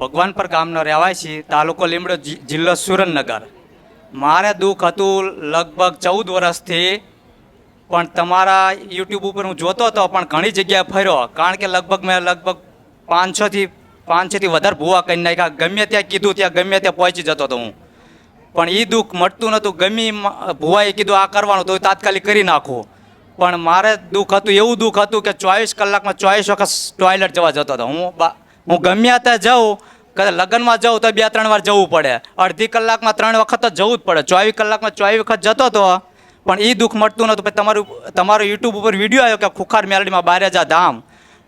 ભગવાનપર ગામનો રહેવાસી તાલુકો લીમડો જિલ્લો સુરેન્દ્રનગર. મારે દુઃખ હતું લગભગ ચૌદ વર્ષથી, પણ તમારા યુટ્યુબ ઉપર હું જોતો હતો, પણ ઘણી જગ્યાએ ફર્યો, કારણ કે લગભગ મેં લગભગ પાંચસોથી પાંચસોથી વધારે ભૂવા કરી નાખ્યા. ગમે ત્યાં કીધું, ત્યાં ગમે ત્યાં પહોંચી જતો હતો હું. પણ એ દુઃખ મટતું નહોતું. ગમે ભૂવાએ કીધું, આ કરવાનું, તો તાત્કાલિક કરી નાખું. પણ મારે દુઃખ હતું, એવું દુઃખ હતું કે ચોવીસ કલાકમાં ચોવીસ વખત ટોયલેટ જવા જતો હતો. હું હું ગમે ત્યાં જાઉં કદાચ લગ્નમાં જાઉં તો બે ત્રણ વાર જવું પડે. અડધી કલાકમાં ત્રણ વખત તો જવું જ પડે. ચોવીસ કલાકમાં ચોવીસ વખત જતો હતો પણ એ દુઃખ મટતું નહોતું. પછી તમારું, તમારો યુટ્યુબ ઉપર વીડિયો આવ્યો કે ખુખાર મેલડીમાં બારેજા ધામ.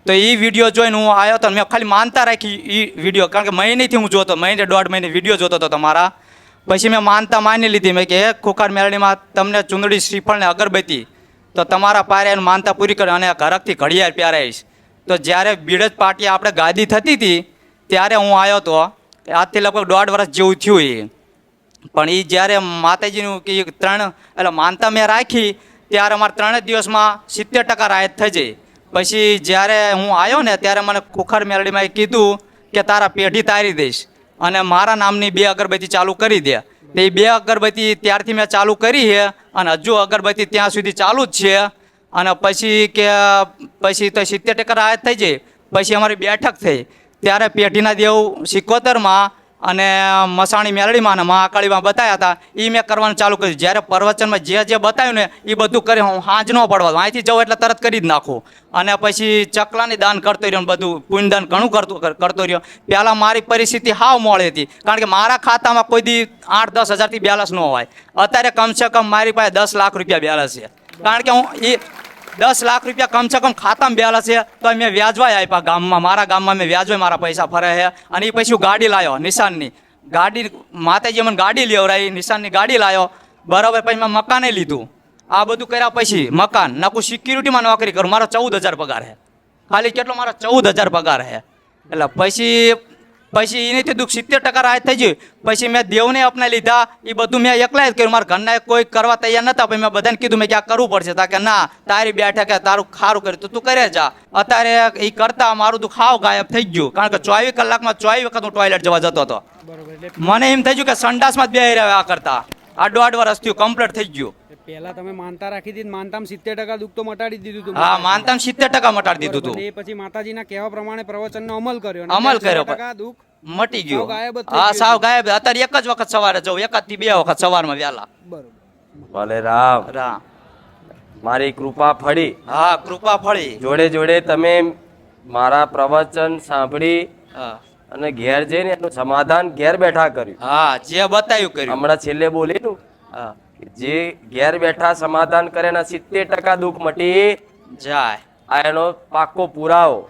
તો એ વીડિયો જોઈને હું આવ્યો હતો મેં ખાલી માનતા રાખી એ વીડિયો કારણ કે મહિનેથી હું જોતો, મહિને દોઢ મહિને વીડિયો જોતો હતો તમારા. પછી મેં માનતા માની લીધી. મેં કે, હે, ખુખાર મેલડીમાં તમને ચુંદડી શ્રીફળ ને અગરબત્તી. તો તમારા પારે માનતા પૂરી કરે અને ઘરકથી ઘડિયાળ પહેરાઈશ તો જ્યારે બીડજ પાર્ટી આપણે ગાદી થતી હતી ત્યારે હું આવ્યો હતો. આજથી લગભગ દોઢ વર્ષ જેવું થયું એ. પણ એ જ્યારે માતાજીનું કે ત્રણ, એટલે માનતા મેં રાખી, ત્યારે અમારે ત્રણ દિવસમાં સિત્તેર ટકા રાહત થઈ જાય પછી જ્યારે હું આવ્યો ને, ત્યારે મને ખુખર મેલડીમાં એ કીધું કે તારા પેઢી તારી દઈશ. અને મારા નામની બે અગરબત્તી ચાલુ કરી દે. એ બે અગરબત્તી ત્યારથી મેં ચાલુ કરી છે અને હજુ અગરબત્તી ત્યાં સુધી ચાલુ જ છે. અને પછી કે, પછી તો સિત્તેર ટકા રાહત થઈ જાય પછી અમારી બેઠક થઈ. ત્યારે પેઢીના દેવ સિકોતેરમાં અને મસાણી મેલડીમાં અને મહાકાળીમાં બતાવ્યા હતા. એ મેં કરવાનું ચાલુ કર્યું. જ્યારે પ્રવચનમાં જે જે બતાવ્યું ને એ બધું કરી હું હાંજ ન પડવા. અહીંથી જવું એટલે તરત કરી જ નાખું. અને પછી ચકલાની દાન કરતો રહ્યો બધું, પુણ્યદાન ઘણું કરતો કરતો રહ્યો. પહેલાં મારી પરિસ્થિતિ હાવ મોડી હતી. કારણ કે મારા ખાતામાં કોઈ દી આઠ, દસ હજારથી બેલેન્સ ન હોય. અત્યારે કમસે કમ મારી પાસે દસ લાખ રૂપિયા બેલેન્સ છે. કારણ કે હું એ દસ લાખ રૂપિયા કમસે કમ ખાતામાં બેલા છે, તો મેં વ્યાજવાય આપ્યા ગામમાં. મારા ગામમાં મેં વ્યાજવાય મારા પૈસા ફરે છે. અને એ પછી હું ગાડી લાવ્યો નિશાનની. ગાડી માતાજી મને ગાડી લેવરાઈ નિશાનની ગાડી લાવ્યો બરાબર, પછી મેં મકાને લીધું. આ બધું કર્યા પછી મકાન નાખું સિક્યુરિટીમાં નોકરી કરું. મારો ચૌદ હજાર પગાર છે. ખાલી કેટલો? મારો ચૌદ હજાર પગાર છે. એટલે પછી પછી એનીથી દુઃખ સિત્તેર ટકા રાહત થઈ ગયું. પછી મેં દેવને અપનાવી લીધા. એ બધું મેં એકલા જ કર્યું. મારા ઘરના કોઈ કરવા તૈયાર નતા. પછી મેં બધાને કીધું મેં કે આ કરવું પડશે. તા કે ના તારી બેઠકે તારું ખારું કર્યું. તો તું કરે જા. અત્યારે એ કરતા મારું દુઃખ હાવ ગાયબ થઈ ગયું. કારણ કે ચોવીસ કલાકમાં ચોવીસ વખત હું ટોયલેટ જવા જતો હતો. મને એમ થઈ ગયું કે સંડાસમાં જ બે રહ્યા આ કરતા. આડો આડ વર્ષ થયું કમ્પ્લીટ થઈ ગયું. પહેલા તમે માનતા રાખી હતી માનતામાં સિત્તેર ટકા દુઃખ તો મટાડી દીધું હતું હા માનતા સિત્તેર ટકા મટાડી દીધું હતું એ પછી માતાજીના કહેવા પ્રમાણે પ્રવચનનો અમલ કર્યો અમલ કર્યો. દુઃખ મટી ગયું. હા સાવ ગાયબ. અત્યારે એક જ વખત સવારે જવું એકાદથી બે વખત સવારમાં વહેલા. બરોબર. ભલે રામ. રામ. મારી કૃપા ફળી. હા કૃપા ફળી. જોડે જોડે તમે મારા પ્રવચન સાંભળી અને ઘેર જઈને એનું સમાધાન ઘેર બેઠા કર્યું. હા જે બતાવ્યું કર્યું. હમણાં છેલ્લે બોલેલું હા. જે ઘેર બેઠા સમાધાન કરે ને સિત્તેર ટકા દુઃખ મટી જાય. આ એનો પાકો પુરાવો.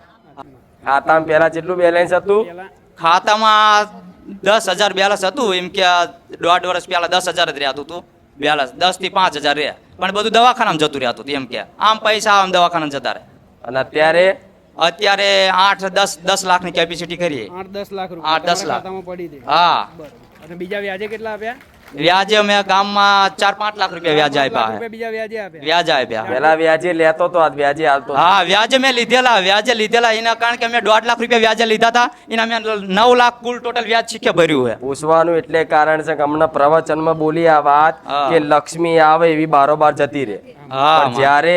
ખાતામાં પહેલા જેટલું બેલેન્સ હતું? ખાતામાં દસ હજાર બેલેન્સ હતું એમ કે દોઢ વર્ષ પહેલા દસ હજાર જ રહેતું હતું. બેલેન્સ દસથી પાંચ હજાર રહે પણ બધું દવાખાનામાં જતું રહેતું હતું એમ કે. આમ પૈસા આમ દવાખાના જતા રહે. અને અત્યારે? અત્યારે આઠ દસ દસ લાખની કેપેસિટી કરીએ આઠ દસ લાખ આઠ દસ લાખ. ખાતામાં પડી દે. હા. અને બીજા વ્યાજે કેટલા આપ્યા? વ્યાજે અમે ગામમાં ચાર પાંચ લાખ રૂપિયા વ્યાજ આપ્યા બીજા વ્યાજે આપ્યા. વ્યાજ આપ્યા. પેલા વ્યાજે લેતો તો આજ વ્યાજે આવતો હા વ્યાજે મેં લીધેલા વ્યાજે લીધેલા. એના કારણ કે અમે દોઢ લાખ રૂપિયા વ્યાજે લીધા હતા. એના મેં નવ લાખ કુલ ટોટલ વ્યાજ શીખે ભર્યું છે. પૂછવાનું એટલે કારણ છે કે હમણાં પ્રવચનમાં બોલી આ વાત કે લક્ષ્મી આવે એવી બારોબાર જતી રહે. હા. જ્યારે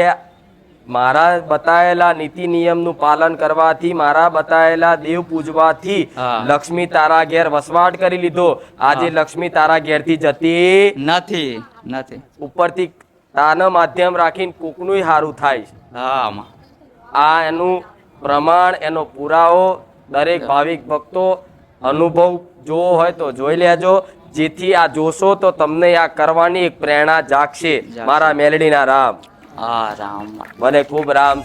મારા બતાયેલા નીતિ નિયમનું પાલન કરવાથી મારા બતાયેલા દેવ પૂજવાથી લક્ષ્મી તારા ઘેર વસવાટ કરી લીધો. આજે લક્ષ્મી તારા ઘેરથી જતી નથી નથી. ઉપરથી તાન માધ્યમ રાખીને કોકનું સારું થાય છે. હા આ એનું પ્રમાણ એનો પુરાવો દરેક ભાવિક ભક્તો અનુભવ જોવો હોય તો જોઈ લેજો. જેથી આ જોશો તો તમને આ કરવાની એક પ્રેરણા જાગશે. જાગશે. મારા મેલડીના રામ. હા રામ. મને ખૂબ રામ.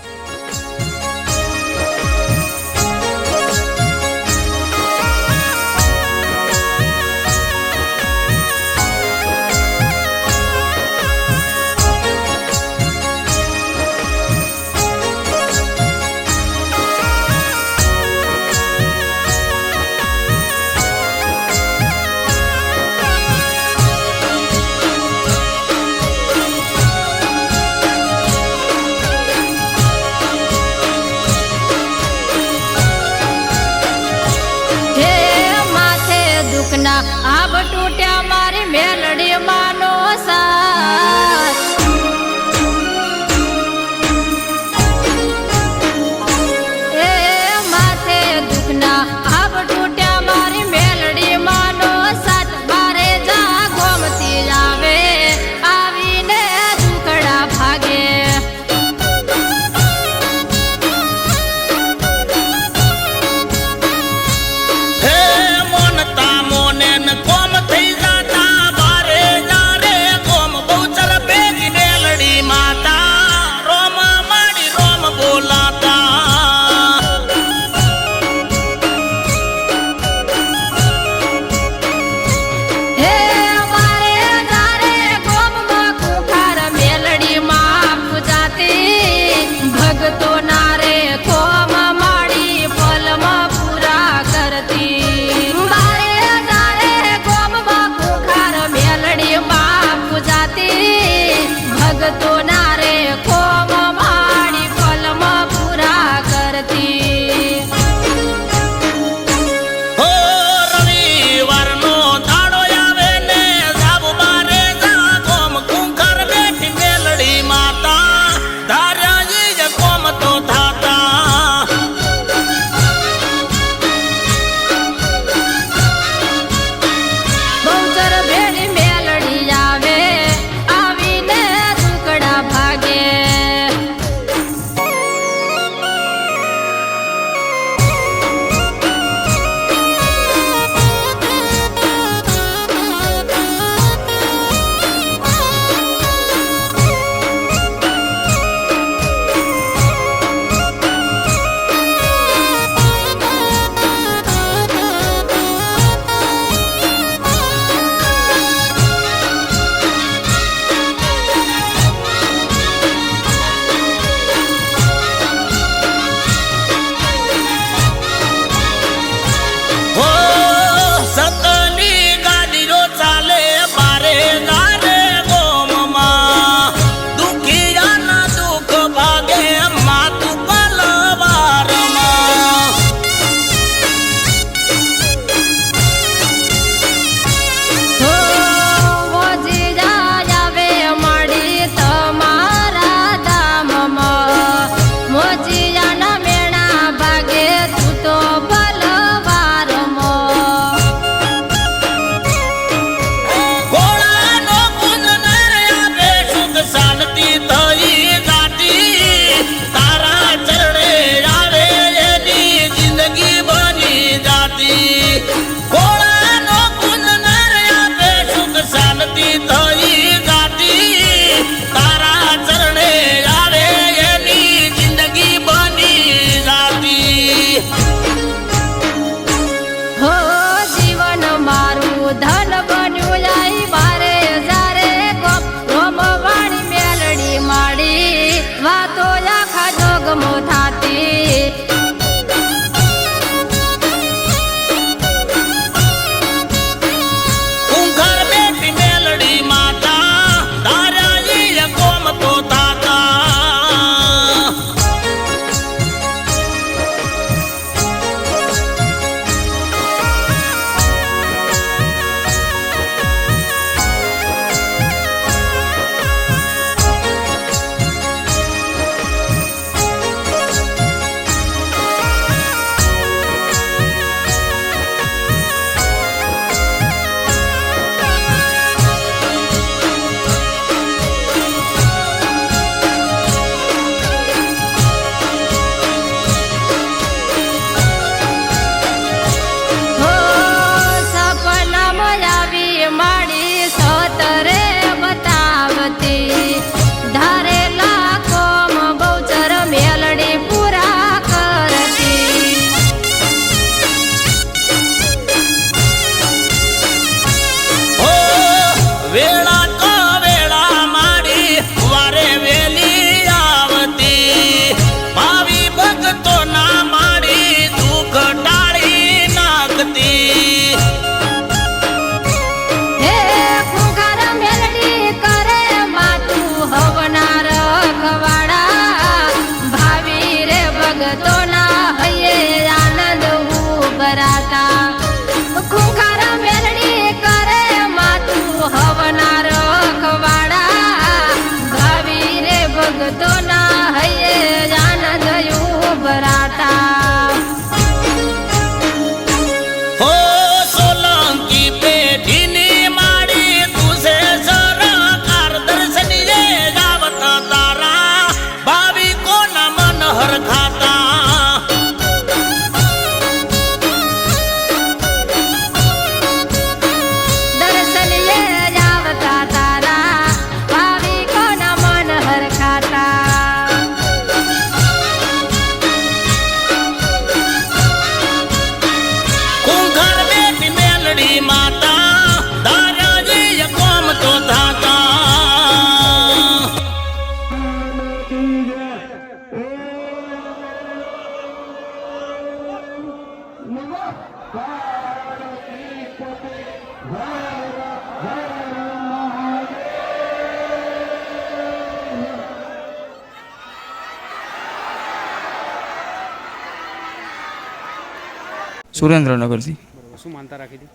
સુરેન્દ્રનગરથી બરોબર. શું માનતા રાખી હતી?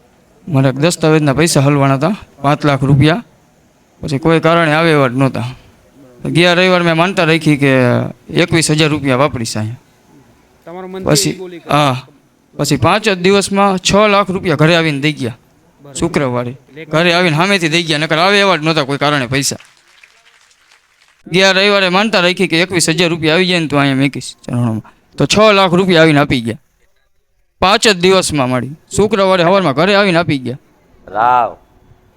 મારે દસ્તાવેજના પૈસા હલવાના હતા પાંચ લાખ રૂપિયા. પછી કોઈ કારણે આવે એવા જ નહોતા. ગયા રવિવાર મેં માનતા રાખી કે એકવીસ હજાર રૂપિયા વાપરીશ અહીંયા તમારો મન પછી બોલી કે હા પછી પાંચ જ દિવસમાં છ લાખ રૂપિયા ઘરે આવીને દઈ ગયા. શુક્રવારે. ઘરે આવીને સામેથી દઈ ગયા નકર આવે એવા જ નહોતા કોઈ કારણે પૈસા. ગયા રવિવારે માનતા રાખી કે એકવીસ હજાર રૂપિયા આવી જાય ને તો અહીંયા મેકીશ ચરણોમાં. તો છ લાખ રૂપિયા આવીને આપી ગયા. પાંચ જ દિવસમાં મળી. શુક્રવારે સવારમાં ઘરે આવીને આપી ગયા. રાવ.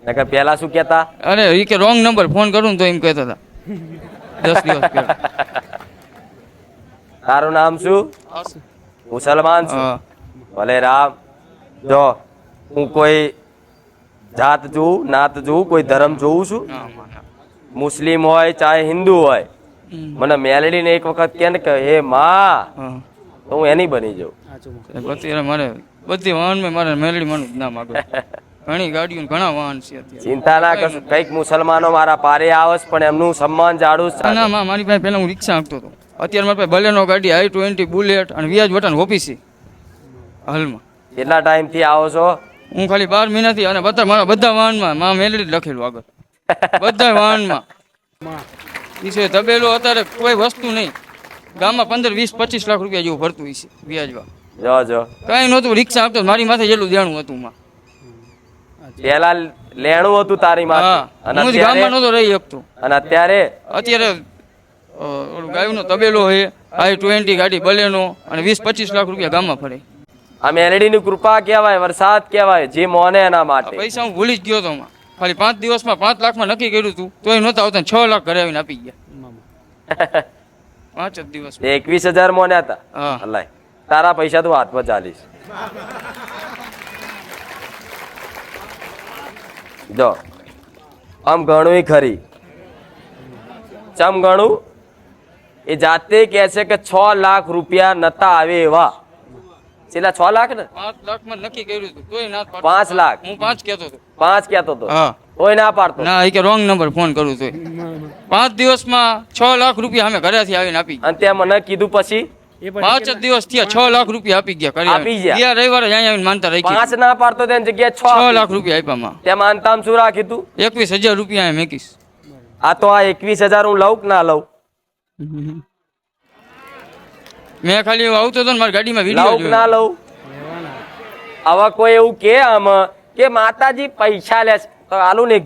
નકર પેલા શું કહેતા? અરે એ કે રોંગ નંબર ફોન કરું ને તો એમ કહેતા હતા. દસ દિવસ પહેલા. તારું નામ શું? મુસલમાન છું. ભલે રામ. જો હું કોઈ જાત જોઉં નાત જોઉં કોઈ ધર્મ જોઉં છું. મુસ્લિમ હોય ચાહે હિન્દુ હોય. મને મેલડીને એક વખત કે કે હે માં તો હું એની બની જાઉં. અત્યારે મારે બધી વાહનમાં મારે મેલડી માનું જ નામ આગળ. ઘણી ગાડીઓ ઘણા વાહન છે ચિંતા ના કરશો કંઈક મુસલમાનો મારા પારે આવસ પણ એમનું સન્માન જાળવું છે ના, ના મારી પાસે પહેલા હું રિક્ષા આપતો હતો. અત્યારે મારી પાસે બલેનો ગાડી આઈ ટ્વેન્ટી બુલેટ અને વ્યાજ વટાણ ઓફિસી હાલમાં. કેટલા ટાઈમથી આવો છો? હું ખાલી બાર મહિનાથી અને બધા મારા બધા વાહનમાં માં મેલડી લખેલું આગળ. બધા વાહનમાં. છે તબેલો અત્યારે કોઈ વસ્તુ નહીં. ગામમાં પંદર વીસ પચીસ લાખ રૂપિયા જેવું ભરતું હશે વ્યાજવા જો જો કઈ નહોતું રિક્ષા આપતો મારી માથે જેટલું દેણું હતું માં. પેલા લેણું હતું તારી માથે. અને હું જ ગામમાં નહોતો રહી શકતો. અને અત્યારે અત્યારે ઓલું ગાયનો તબેલો છે આઈ ટ્વેન્ટી ગાડી બલેનો અને વીસ પચીસ લાખ રૂપિયા ગામમાં ફરે આ મેલડીની કૃપા કહેવાય વરસાદ કહેવાય જે મોને એના માટે. પૈસા હું ભૂલી જ ગયો હતો ખાલી પાંચ દિવસમાં પાંચ લાખમાં નક્કી કર્યું હતું તોય નહોતા આવતા છ લાખ ઘરે આવીને આપી ગયા. પાંચ જ દિવસ. એકવીસ હજાર મોન્યા હતા હા. તારા પૈસા તું હાથમાં ચાલીશ. જો આમ ગણું ખરી. ચમ ગણું એ જાતે કહે છે કે છ લાખ રૂપિયા નતા આવે એવા. છેલ્લા છ લાખ ને? પાંચ લાખમાં નક્કી કર્યું હતું. પાંચ લાખ. હું પાંચ કેતો હતો. પાંચ કેતો તો હા. કોઈ ના પાડતો. ના એ કે રોંગ નંબર ફોન કરું તો પાંચ દિવસમાં છ લાખ રૂપિયા અમે ઘરેથી આવીને આપી અને ત્યાં મને કીધું પછી? પાંચ જ દિવસ થયા છ લાખ રૂપિયા આપી ગયા કરી આપી ગયા. રવિવારે અહીંયા આવીને માનતા રાખી પાંચ ના પાડતો તેની જગ્યાએ છ લાખ રૂપિયા આપવામાં તેમાં માનતા માનતામ શું રાખ્યું તું? એકવીસ હજાર રૂપિયા મેકીશ આ તો આ એકવીસ હજાર હું લઉં કે ના લઉં? મેં ખાલી આવતો હતો ને મારી ગાડીમાં વીડિયો લઉં ના લઉં? આવા કોઈ એવું કે આમ કે માતાજી પૈસા લે છે. તો આલું ને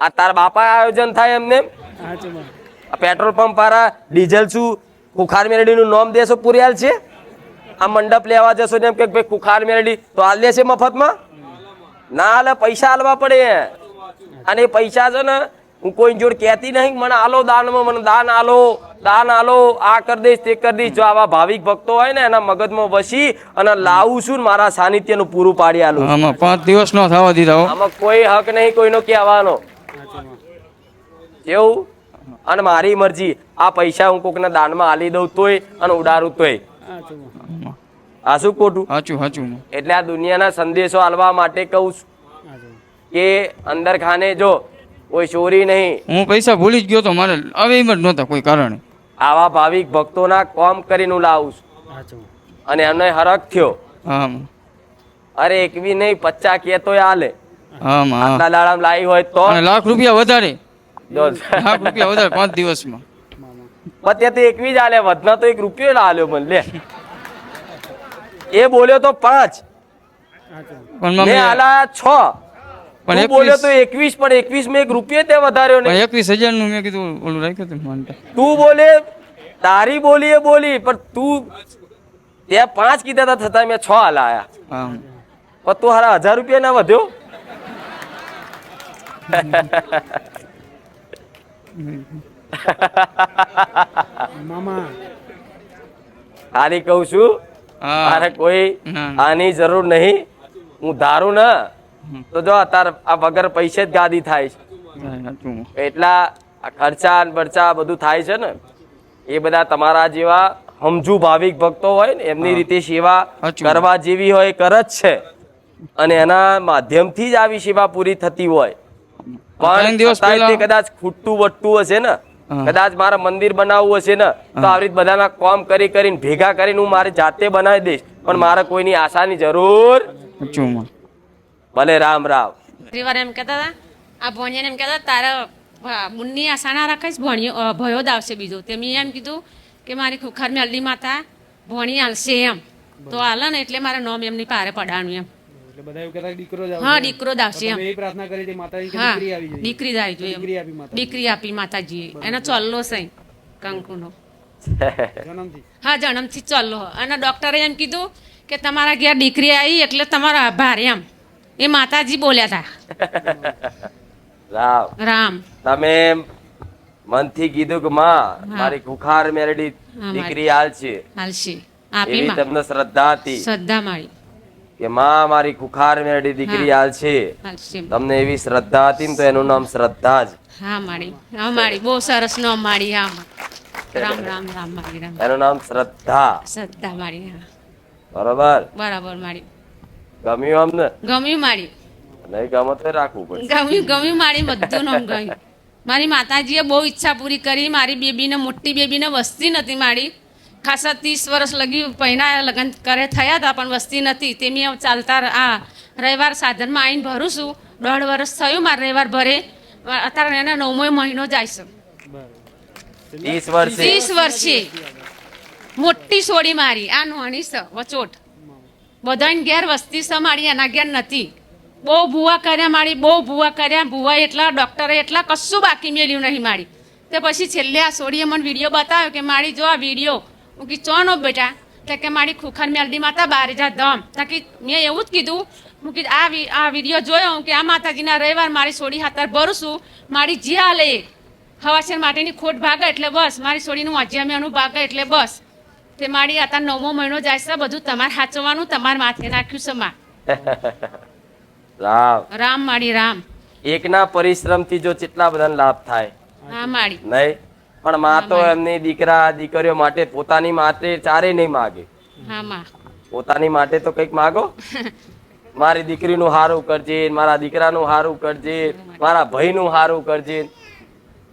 આ તારા બાપા આયોજન થાય એમને. પેટ્રોલ પંપ વાળા ડીઝલ શું કુખાર મેરડીનું નામ દેશો પુરિયાલ છે? આ મંડપ લેવા જશો ને એમ કે ભાઈ કુખાર મેરડી તો હાલ દેશે મફતમાં? ના હાલે પૈસા હાલવા પડે. અને પૈસા છે ને હું કોઈ જોડે કહેતી નહીં મને આલો દાનમાં મને દાન આલો દાન આલો આ કરી દઈશ તે કરી દઈશ. જો આવા ભાવિક ભક્તો હોય ને એના મગજમાં વસી અને લાવું છું ને મારા સાનિધ્યનું પૂરું પાડી આલું. આમાં પાંચ દિવસ નો થવા દીધા આમાં કોઈ હક નહીં કોઈનો કહેવાનો. એવું અને મારી મરજી આ પૈસા હું કોકના દાનમાં આલી દઉં તોય અને ઉડાડું તોય. આ શું ખોટું? હાચું હાચું એટલે આ દુનિયાના સંદેશો આલવા માટે કહું છું કે અંદર ખાને જો કોઈ ચોરી નહીં. હું પૈસા ભૂલી જ ગયો તો મારે આવે એમ જ નહોતા કોઈ કારણે. આવા ભાવિક ભક્તોના કોમ કરીને હું લાવું છું. અને એમને હરખ થયો. હા. અરે એકવી નહીં પચ્ચા કે તો હાલે. હા આટલા લાવી હોય તો? લાખ રૂપિયા વધારે. લાખ રૂપિયા વધારે પાંચ દિવસમાં. મામા પણ ત્યાં તો એકવી જ હાલે વધના તો એક રૂપિયો હાલ્યો મને લે. એ બોલ્યો તો પાંચ. પણ મેં હાલા છ. પણ બોલ્યો તો એકવીસ પણ એકવીસમાં એક રૂપિયા તે વધાર્યો ને એકવીસ હજારનું મેં કીધું ઓલું રાખ્યું હતું માનતા તું બોલે તારી બોલી એ બોલી પણ તું ત્યાં પાંચ કીધા હતા થતા મેં છ હલાયા. હા. પણ તું હારા હજાર રૂપિયા ના વધ્યો? મામા. ખાલી કહું છું મારે કોઈ આની જરૂર નહીં. હું ધારું ને. તો જો અત્યારે આ વગર પૈસે જ ગાદી થાય છે. એટલા ખર્ચા બરચા બધું થાય છે ને એ બધા તમારા જેવા સમજુ ભાવિક ભક્તો હોય ને એમની રીતે સેવા કરવા જેવી હોય કર જ છે. અને એના માધ્યમથી જ આવી સેવા પૂરી થતી હોય. પણ તે કદાચ ખૂટતું વટતું હશે ને કદાચ મારે મંદિર બનાવવું હશે ને તો આવી રીતે બધાના કોમ કરી કરીને ભેગા કરીને હું મારી જાતે બનાવી દઈશ. પણ મારે કોઈની આશાની જરૂર ભલે રામ રામ. પરિવાર એમ કહેતા હતા આ ભણિયાને એમ કહેતા હતા, તારા મુન્ની આશા ના રાખીશ ભણ્યો અ, ભયો જ આવશે બીજો. તે મેં એમ કીધું કે મારી ખુખાર અલ્લી માતા ભણી હાલશે એમ. તો હાલે ને એટલે મારે નોમ એમની પારે પડાણું એમ. એટલે બધા એવું કહેતા દીકરો જ હા દીકરો દાવશે એમ. માતાજી હા દીકરી આવી જોઈએ. દીકરી જ આવી જોઈએ દીકરી એમ. આપી માતા દીકરી આપી માતાજીએ. એનો ચોલ્લો છે કંકુનો. હા જન્મથી ચોલ્લો. અને ડોક્ટરે એમ કીધું કે તમારા ઘેર દીકરી આવી એટલે તમારો આભાર એમ. એ માતાજી બોલ્યા હતા રામ. રામ. તમે મનથી કીધું કે માં મારી ખુખાર મેરડી દીકરી આલશે છે હાલશે આપી માં. તમને શ્રદ્ધા હતી શ્રદ્ધા મારી. કે માં મારી ખુખાર મેરડી દીકરી આલશે છે તમને એવી શ્રદ્ધા હતી ને તો એનું નામ શ્રદ્ધા જ. હા મારી. હા મારી. બહુ સરસ નામ મારી હા રામ રામ રામ મારી રામ. એનું નામ શ્રદ્ધા. શ્રદ્ધા મારી હા. બરોબર? બરાબર માડી ગમ્યું અમને ગમ્યું મારી. નહીં ગમે તો રાખવું પડે ગમ્યું ગમ્યું મારી બધું નામ ગયું મારી માતાજીએ બહુ ઈચ્છા પૂરી કરી. મારી બેબીને મોટી બેબીને વસ્તી નથી મારી. ખાસા ત્રીસ વર્ષ લગી પહેલા લગ્ન કરે થયા હતા પણ વસ્તી નથી. તે મેં ચાલતા આ રવિવાર સાધનમાં આવીને ભરું છું. દોઢ વર્ષ થયું મારે રવિવાર ભરે. અત્યારે એને નવમો મહિનો જાય છે. ત્રીસ વર્ષે. ત્રીસ વર્ષે. મોટી સોડી મારી. આ નોની છે વચોટ. બધાને ઘેર વસ્તી મારી એના ઘેર નથી. બહુ ભૂવા કર્યા મારી, બહુ ભૂવા કર્યા ભૂવા એટલા, ડૉક્ટરે એટલા, કશું બાકી મેળ્યું નહીં મારી. તે પછી છેલ્લે આ સોડીએ મને વીડિયો બતાવ્યો કે મારી, જો આ વીડિયો, હું કી ચોનો બેટા? તો કે મારી ખુખર મેલડી માતા બારે જા, દમ. તાકી મેં એવું જ કીધું, હું કીધું, આ આ વીડિયો જોયો કે આ માતાજીના રવિવાર મારી સોડી હાથર ભરું છું મારી જ્યાં હાલે એ. હવાસર માટેની ખોટ ભાગે એટલે બસ, મારી સોડીનું અજ્યામ્યાનું ભાગે એટલે બસ. તે મારી આતા નવમો મહિનો જાય છે બધું તમારે સાચવવાનું તમારે માથે નાખ્યું છે માં. રામ. રામ માડી રામ. એકના પરિશ્રમથી જો કેટલા બધાને લાભ થાય. હા માડી. નહીં? પણ માં તો એમની દીકરા દીકરીઓ માટે પોતાની માટે ચારે નહીં માગે. હા માં. પોતાની માટે તો કંઈક માગો? મારી દીકરીનું હારું કરજે મારા દીકરાનું હારું કરજે મારા ભાઈનું હારું કરજે.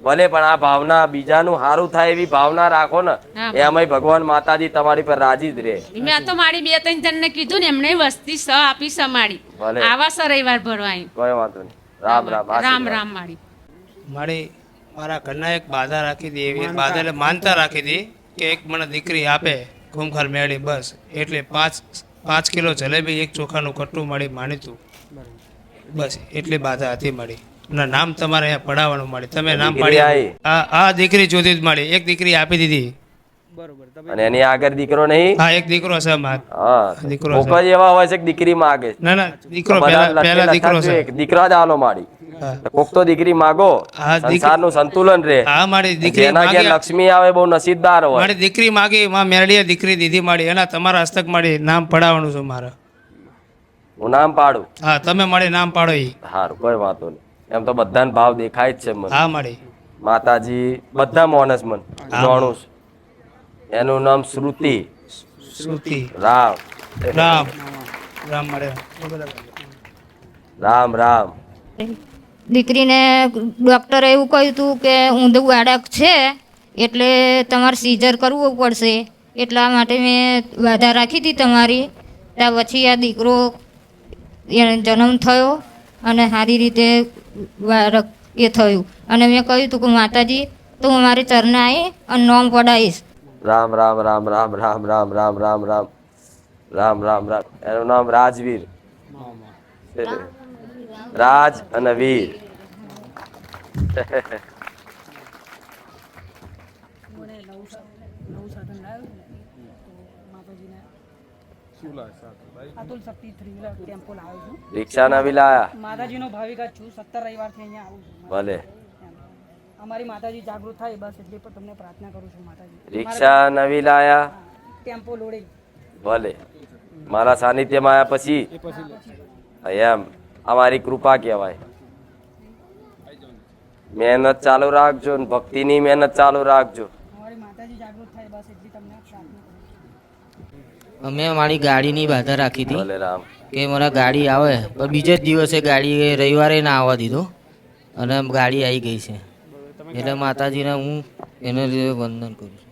ભલે પણ આ ભાવના બીજાનું સારું થાય એવી ભાવના રાખો ને એ અમે ભગવાન માતાજી તમારી પર રાજી જ રહે. મેં તો મારી બે ત્રણ જણને કીધું ને એમને વસ્તી સ આપી માડી ભલે. આવા સ રવિવાર ભરવા કોઈ વાંધો નહીં. રામ રામ રામ રામ માડી મારી. મારા ઘરના એક બાધા રાખી હતી એવી બાધા એટલે માનતા રાખી હતી કે એક મને દીકરી આપે ઘૂમખાર મેળી બસ. એટલે પાંચ પાંચ કિલો જલેબી એક ચોખાનું કટ્ટું મળી માનીતું. બસ એટલી બાધા હતી ના નામ તમારે અહીંયા પડાવવાનું મળે. તમે નામ દીકરી પાડી આ દીકરી જોતી જ મળી. એક દીકરી આપી દીધી. બરોબર અને એની આગળ દીકરો નહીં? હા એક દીકરો છે માર હા દીકરો કોક જ એવા હોય છે કે દીકરી માગે? ના ના દીકરો પહેલા પહેલા દીકરો છે એક દીકરા જ આલો માડી કોક તો દીકરી માગો. સંસારનું સંતુલન રહે. હા મારી દીકરી એના ઘેર લક્ષ્મી આવે બહુ નસીબદાર હોય. મારી દીકરી માગી માં મેળીએ દીકરી દીધી માડી એના તમારા હસ્તક માડી નામ પડાવવાનું છે મારા. હું નામ પાડું? હા તમે મારી નામ પાડો ઈ. સારું કોઈ વાંધો નહીં. એમ તો બધાને ભાવ દેખાય જ છે મને. હા મળી. માતાજી બધા માણસ મન. જાણું છું. એનું નામ શ્રુતિ. શ્રુતિ. રામ. રામ. રામ મળે. રામ રામ. દીકરીને ડૉક્ટરે એવું કહ્યું હતું કે ઊંધું આડક છે એટલે તમારે સીઝર કરવું પડશે. એટલા માટે મેં બાધા રાખી હતી તમારી. ત્યાં પછી આ દીકરો એને જન્મ થયો. અને સારી રીતે એ થયું. અને મેં કહ્યું હતું કે માતાજી તો હું મારી ચરણે આવી અને નોમ પડાવીશ રામ રામ રામ રામ રામ રામ રામ રામ રામ. રામ રામ રામ. એનું નામ રાજવીર. રાજ અને Veer. Atul Shakti three wheeler tempo લાવ્યો છું. રિક્ષા નવી લાયા? માતાજીનો ભાવિક જ છું. સત્તર રવિવારથી અહીંયા આવું છું. ભલે. અમારી માતાજી જાગૃત થાય બસ એટલે પણ તમને પ્રાર્થના કરું છું માતાજી. રિક્ષા નવી લાયા? ટેમ્પો લોડે. ભલે. મારા સાનિધ્યમાં આવ્યા પછી? એમ. અમારી કૃપા કહેવાય. મહેનત ચાલુ રાખજો ભક્તિની મહેનત ચાલુ રાખજો અમારી માતાજી જાગૃત થાય બસ એટલી તમને પ્રાર્થના કરું છું અમે મારી ગાડીની બાધા રાખી હતી. રામ. કે મારા ગાડી આવે પણ બીજે જ દિવસે ગાડી રવિવારે ના આવવા દીધો. અને ગાડી આવી ગઈ છે. એટલે માતાજીને હું એને લીધે વંદન કરું છું.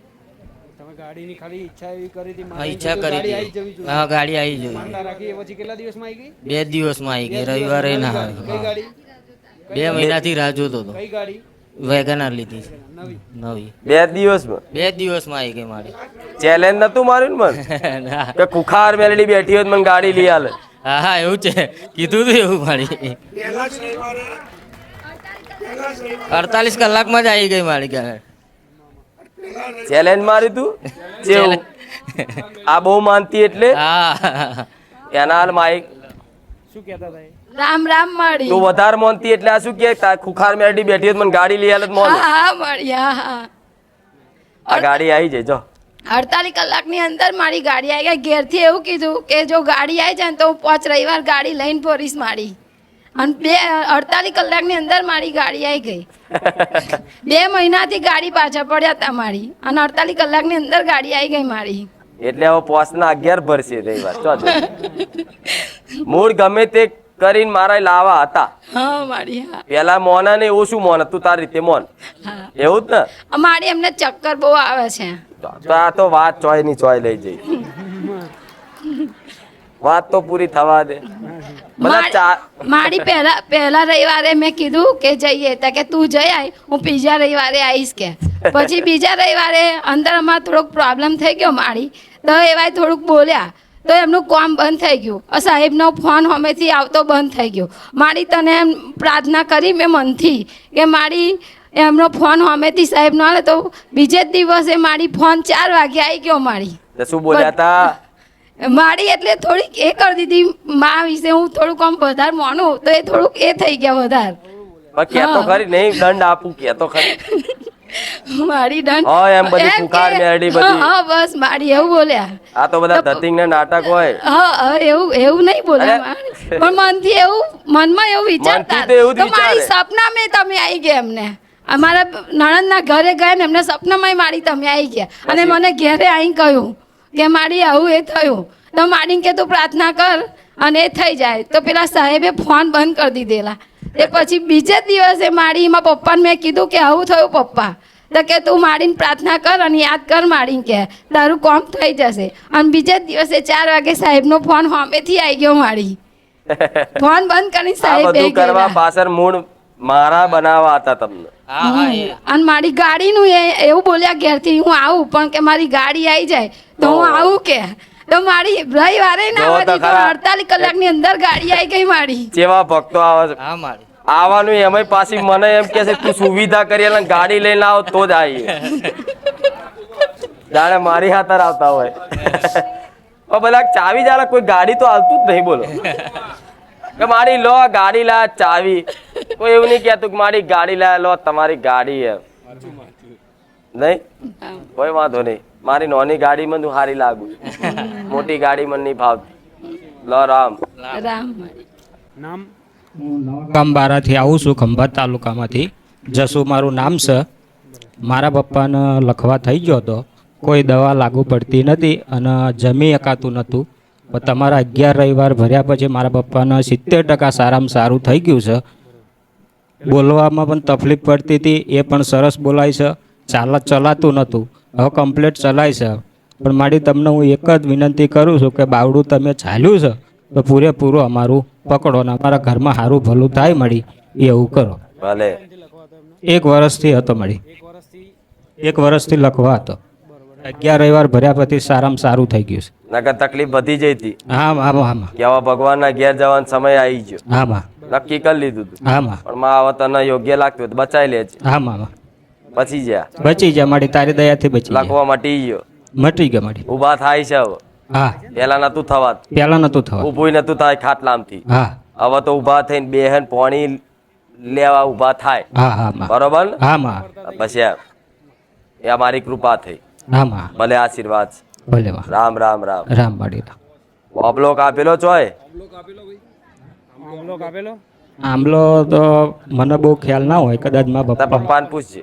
તમે ગાડીની ખાલી ઈચ્છા કરી હતી હા ઈચ્છા કરી ગાડી આવી હતી જવી હા ગાડી આવી જોઈએ. માનતા રાખી એ પછી કેટલા દિવસમાં આવી ગઈ? બે દિવસમાં આવી ગઈ રવિવારે ના આવે. બે મહિનાથી રાહ જોતો હતો. કઈ ગાડી? વેગનાર લીધી છે. નવી. બે દિવસમાં? બે દિવસમાં આવી ગઈ મારી. ચેલેન્જ નતું માર્યું ને મને. કે કુખાર મેલડી બેઠી હોત મને ગાડી લઈ આલે. હા હા એવું છે. કીધું તું એવું મારી. અડતાલીસ કલાકમાં જ આવી ગઈ મારી ઘરે. ચેલેન્જ મારી તું? જેવું. આ બહુ માનતી એટલે? હા. એના હાલ માઇક શું કહેતા હતા એ? રામ રામ મળી. તું વધારે મોનતી એટલે આ શું કે તાર ખુખાર મેરડી બેઠી મને ગાડી લઈ આલે મોન હા મળ્યા હા આ ગાડી આવી જાય જો. અડતાલીસ કલાકની અંદર મારી ગાડી આવી ગઈ. ઘેરથી એવું કીધું કે જો ગાડી આવી જાય ને તો હું પાંચ રવિવાર ગાડી લઈને ફરીશ મારી અને બે અડતાલીસ કલાકની અંદર મારી ગાડી આવી ગઈ. બે મહિનાથી ગાડી પાછા પડ્યા હતા મારી. અને અડતાલીસ કલાકની અંદર ગાડી આવી ગઈ મારી. એટલે હવે પોસના અગિયાર ભરશે રવિવાર. મૂળ ગમે તે કરીને મારા લાવા હતા. પેલા મોના ને એવું શું મોન તું તારી રીતે મોન? એવું જ ને? મારી એમને ચક્કર બહુ આવે છે. આ તો વાત ચોયની ચોય લઈ જઈ. વાત તો પૂરી થવા દે. મારી- પહેલા પહેલા રવિવારે મેં કીધું કે જઈએ તા કે તું જઈ આય હું બીજા રવિવારે આવીશ કે. પછી બીજા રવિવારે અંદર અમારે થોડોક પ્રોબ્લેમ થઈ ગયો મારી. તો એવાય થોડુંક બોલ્યા. તો એમનું કામ બંધ થઈ ગયું. સાહેબનો ફોન હમેથી આવતો બંધ થઈ ગયો. મારી તને એમ પ્રાર્થના કરી મેં મનથી કે મારી એમનો ફોન હમેથી સાહેબનો આવે તો બીજે જ દિવસે મારી ફોન ચાર વાગે આવી ગયો મારી. તે શું બોલ્યા તા? મારી એટલે થોડીક એ કરી દીધી. મા વિશે હું થોડુંક આમ વધારે માનું તો એ થોડુંક એ થઈ ગયા વધારે. તો ખરી નહીં દંડ આપું કેતો ખરી. મારી દંડ હા, એમ બધી ફુકાર મેરડી બધી. હા, બસ મારી એવું બોલ્યા. આ તો બધા ધતિંગ ને નાટક હોય. હા એવું એવું નહીં બોલે પણ મનથી એવું મનમાં એવું વિચારતા તો મારી. સપના મેં તમે આવી ગયા એમને. અમારા નણંદના ઘરે ગયા ને એમને સપનામાં મારી તમે આવી ગયા. અને મને ઘેરે આવી કહ્યું કે મારી આવું એ થયું. તો મારી કે તું પ્રાર્થના કર અને એ થઈ જાય. તો પેલા સાહેબે ફોન બંધ કરી દીધેલા. એ પછી બીજે દિવસે મારી એમાં પપ્પાને મેં કીધું કે આવું થયું પપ્પા. તો કે તું મારીને પ્રાર્થના કર અને યાદ કર મારીને કે તારું કોમ થઈ જશે. અને બીજે જ દિવસે ચાર વાગે સાહેબનો ફોન હોમેથી આવી ગયો મારી. ફોન બંધ કરીને સાહેબ કરવા પાછળ મૂળ મારા બનાવવા હતા તમને. અને મારી ગાડીનું એ એવું બોલ્યા ઘેરથી હું આવું પણ કે મારી ગાડી આવી જાય તો હું આવું કે. તો મારી રવિવારે ના જો તો ખરા. અડતાલીસ કલાકની અંદર ગાડી આવી ગઈ મારી. જેવા ભક્તો આવે છે. હા મારી. આવવાનું એમાંય પાછી મને એમ કે છે તું સુવિધા કરી અને ગાડી લઈને આવો તો જ આવીએ. જાણે મારી હાથર આવતા હોય. પણ બધા ચાવી જાણે કોઈ ગાડી તો આવતું જ નહીં બોલો. કે મારી લો ગાડી લા ચાવી. કોઈ એવું નહીં કહેતું કે મારી ગાડી લા લો તમારી ગાડી એમ નહીં? કોઈ વાંધો નહીં. મારી નાની ગાડીમાં મને હારી લાગુ મોટી ગાડીમાં નહીં ભાવતી. લો રામ. રામ નામ? ગામ બારાથી આવું છું ખંભાત તાલુકામાંથી. જસુ મારું નામ છે. મારા પપ્પાને લખવા થઈ ગયો હતો. કોઈ દવા લાગુ પડતી નથી અને જમી શકાતું નહોતું. પણ તમારા અગિયાર રવિવાર ભર્યા પછી મારા પપ્પાને સિત્તેર ટકા સારામાં સારું થઈ ગયું છે. બોલવામાં પણ તકલીફ પડતી હતી એ પણ સરસ બોલાય છે. ચાલ ચલાતું નહોતું. હવે કમ્પ્લીટ ચલાય છે. પણ મારી તમને હું એક જ વિનંતી કરું છું કે બાવડું તમે ચાલ્યું છે તો પૂરેપૂરું અમારું પકડો ને અમારા ઘરમાં સારું ભલું થાય મળી. એવું કરો. ભલે. એક વર્ષથી હતો મળી. એક વર્ષથી લખવા હતો. અગિયાર રવિવાર ભર્યા પછી સારામાં સારું થઈ ગયું છે. નકર તકલીફ વધી જઈ હતી. આમ આમ આમાં કેવા ભગવાનના ઘેર જવાનો સમય આવી ગયો. હા નક્કી કરી લીધું હા આમાં પણ માં હવે તને યોગ્ય લાગતું બચાવી બચાવી લેજે. આમ પછી જ્યાં બચી ગયા મારી તારી દયાથી બચી ગયા. લખવા મટી ગયો. મટી ગયા મારી. ઊભા થાય છે હવે. હા. પેલા નતું થવાત. પેલા નતું થવા ઊભું નતું થાય ખાટલામથી. હા. હવે તો ઊભા થઈને બેહન પોણી લેવા ઊભા થાય. હા હા બરોબર? હા માં. પછી એમ. એ અમારી કૃપા થઈ. હા માં. ભલે આશીર્વાદ ભલે રામ રામ રામ. રામ માડી રામ અબલોક આપેલો ચોય આમલો કાપેલો તો મને બહુ ખ્યાલ ના હોય કદાચ મા પપ્પા પપ્પાને પૂછજે.